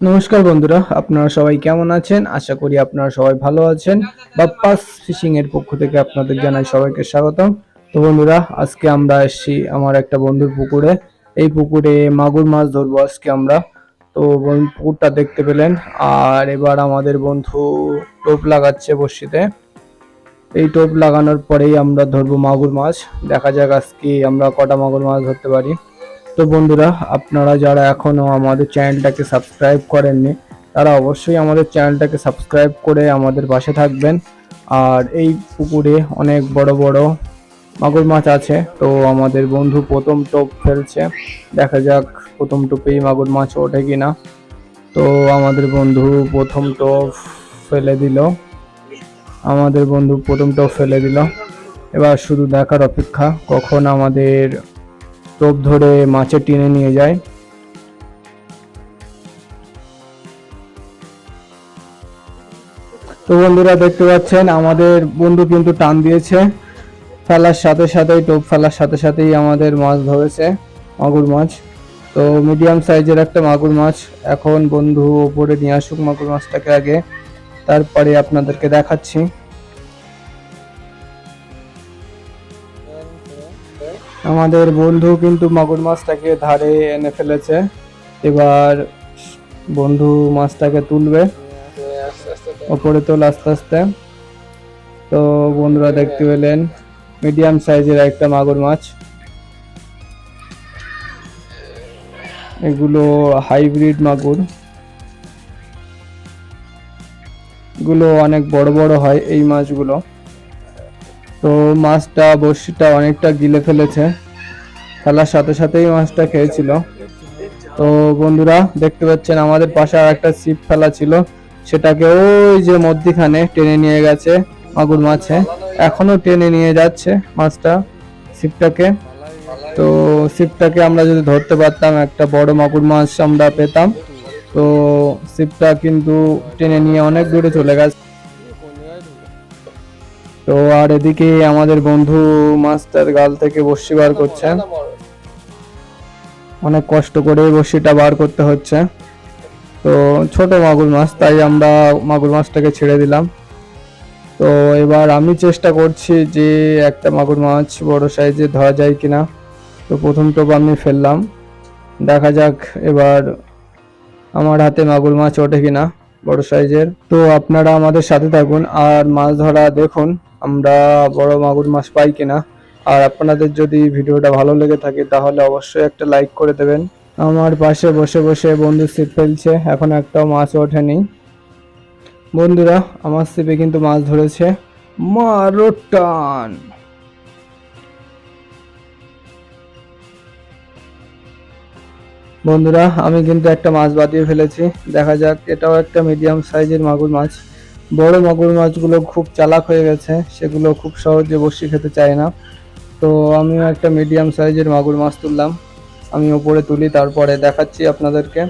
নমস্কার বন্ধুরা, আপনারা সবাই কেমন আছেন? আশা করি আপনারা সবাই ভালো আছেন। বাপ্পাস ফিশিং এর পক্ষ থেকে আপনাদের জানাই সবাইকে স্বাগতম। তো বন্ধুরা, আজকে আমরা এসেছি আমার একটা বন্ধুর পুকুরে। এই পুকুরে মাগুর মাছ ধরবো আজকে আমরা। তো পুকুরটা দেখতে পেলেন। আর এবার আমাদের বন্ধু টোপ লাগাচ্ছে বড়শিতে। এই টোপ লাগানোর পরেই আমরা ধরবো মাগুর মাছ। দেখা যাক আজকে আমরা কটা মাগুর মাছ ধরতে পারি। তো বন্ধুরা, আপনারা যারা এখনও আমাদের চ্যানেলটাকে সাবস্ক্রাইব করেননি, তারা অবশ্যই আমাদের চ্যানেলটাকে সাবস্ক্রাইব করে আমাদের পাশে থাকবেন। আর এই পুকুরে অনেক বড় বড় মাগুর মাছ আছে, তো আমাদের বন্ধু প্রথম টোপ ফেলছে। দেখা যাক প্রথম টোপেই মাগুর মাছ ওঠে কিনা। তো আমাদের বন্ধু প্রথম টোপ ফেলে দিল। আমাদের বন্ধু প্রথম টোপ ফেলে দিল। এবার শুধু দেখার অপেক্ষা, কখন আমাদের টোপ ধরে মাছে টেনে নিয়ে যায়। তো বন্ধুরা দেখতে পাচ্ছেন, আমাদের বন্ধু কিন্তু টান দিয়েছে। ফেলার সাথে সাথেই, টোপ ফেলার সাথে সাথেই আমাদের মাছ ধরেছে, মাগুর মাছ। তো মিডিয়াম সাইজের একটা মাগুর মাছ। এখন বন্ধু ওপরে নিয়ে আসুক মাগুর মাছটাকে আগে। তারপরে আপনাদেরকে দেখাচ্ছি। আমাদের বন্ধু কিন্তু মাগুর মাছটাকে ধারে এনে ফেলেছে। এবার বন্ধু মাছটাকে তুলবে ওপরে তোল আস্তে আস্তে। তো বন্ধুরা দেখতে পেলেন মিডিয়াম সাইজের একটা মাগুর মাছ। এগুলো হাইব্রিড মাগুর। এগুলো অনেক বড় বড় হয় এই মাছগুলো। তো মাছটা, বড়শিটা অনেকটা গিলে ফেলেছে। ফেলার সাথে সাথেই মাছটা খেয়েছিল। তো বন্ধুরা, দেখতে পাচ্ছেন আমাদের পাশে আর একটা ছিপ ফেলা ছিল। সেটাকে ওই যে মধ্যিখানে টেনে নিয়ে গেছে মাগুর মাছে। এখনও টেনে নিয়ে যাচ্ছে মাছটা, ছিপটাকে। তো ছিপটাকে আমরা যদি ধরতে পারতাম, একটা বড় মাগুর মাছ আমরা পেতাম। তো ছিপটা কিন্তু টেনে নিয়ে অনেক দূরে চলে গেছে। তো আর এদিকে আমাদের বন্ধু মাছটার গাল থেকে বড়শি বার করছে। অনেক কষ্ট করে বড়শিটা বার করতে হচ্ছে। তো ছোট মাগুর মাছ, তাই আমরা মাগুর মাছটাকে ছেড়ে দিলাম। তো এবার আমি চেষ্টা করছি যে একটা মাগুর মাছ বড় সাইজে ধরা যায় কিনা। তো প্রথম টোপ আমি ফেললাম। দেখা যাক এবার আমার হাতে মাগুর মাছ ওঠে কিনা বড় সাইজের। তো আপনারা আমাদের সাথে থাকুন আর মাছ ধরা দেখুন। আমরা বড় মাগুর মাছ পাই কিনা। আর আপনাদের যদি ভিডিওটা ভালো লেগে থাকে, তাহলে অবশ্যই একটা লাইক করে দেবেন। আমার পাশে বসে বসে বন্ধু ছিপ ফেলছে, এখন একটাও মাছ ওঠেনি। বন্ধুরা, আমার ছিপে কিন্তু মাছ ধরেছে। মারো টান বন্ধুরা, আমি কিন্তু একটা মাছ বাদিয়ে ফেলেছি। দেখা যাক, এটাও একটা মিডিয়াম সাইজের মাগুর মাছ। বড় মাগুর মাছগুলো খুব চালাক হয়ে গেছে, সেগুলো খুব সহজে বসি খেতে চায় না। তো আমিও একটা মিডিয়াম সাইজের মাগুর মাছ তুললাম। আমি ওপরে তুলি, তারপরে দেখাচ্ছি আপনাদেরকে।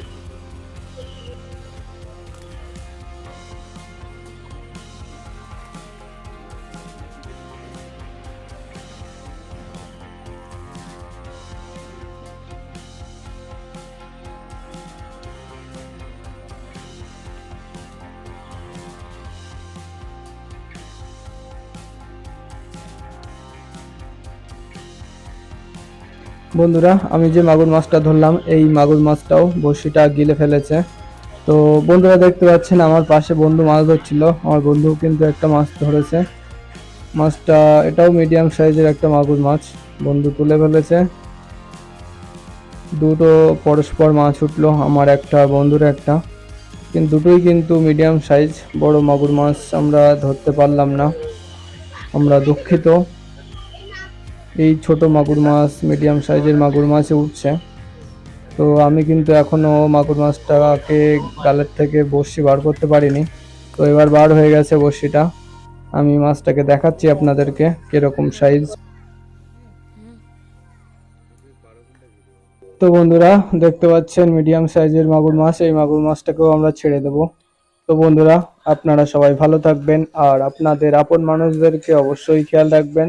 বন্ধুরা, আমি যে মাগুর মাছটা ধরলাম, এই মাগুর মাছটাও বড়শিটা গিলে ফেলেছে। তো বন্ধুরা, দেখতে পাচ্ছেন, আমার পাশে বন্ধু মাছ ধরছিল। আমার বন্ধু কিন্তু একটা মাছ ধরেছে। মাছটা, এটাও মিডিয়াম সাইজের একটা মাগুর মাছ। বন্ধু তুলে ফেলেছে। দুটো পরস্পর মাছ উঠল, আমার একটা, বন্ধুর একটা। কিন্তু দুটোই কিন্তু মিডিয়াম সাইজ বড় মাগুর মাছ আমরা ধরতে পারলাম না। আমরা দুঃখিত। এই ছোট মাগুর মাছ মিডিয়াম সাইজের মাগুর মাছে উঠছে। তো আমি কিন্তু এখনও মাগুর মাছটাকে গালের থেকে বড়শি বার করতে পারিনি। তো এবার বার হয়ে গেছে বড়শিটা। আমি মাছটাকে দেখাচ্ছি আপনাদেরকে কীরকম সাইজ তো বন্ধুরা, দেখতে পাচ্ছেন মিডিয়াম সাইজের মাগুর মাছ। এই মাগুর মাছটাকেও আমরা ছেড়ে দেব। তো বন্ধুরা, আপনারা সবাই ভালো থাকবেন। আর আপনাদের আপন মানুষদেরকে অবশ্যই খেয়াল রাখবেন।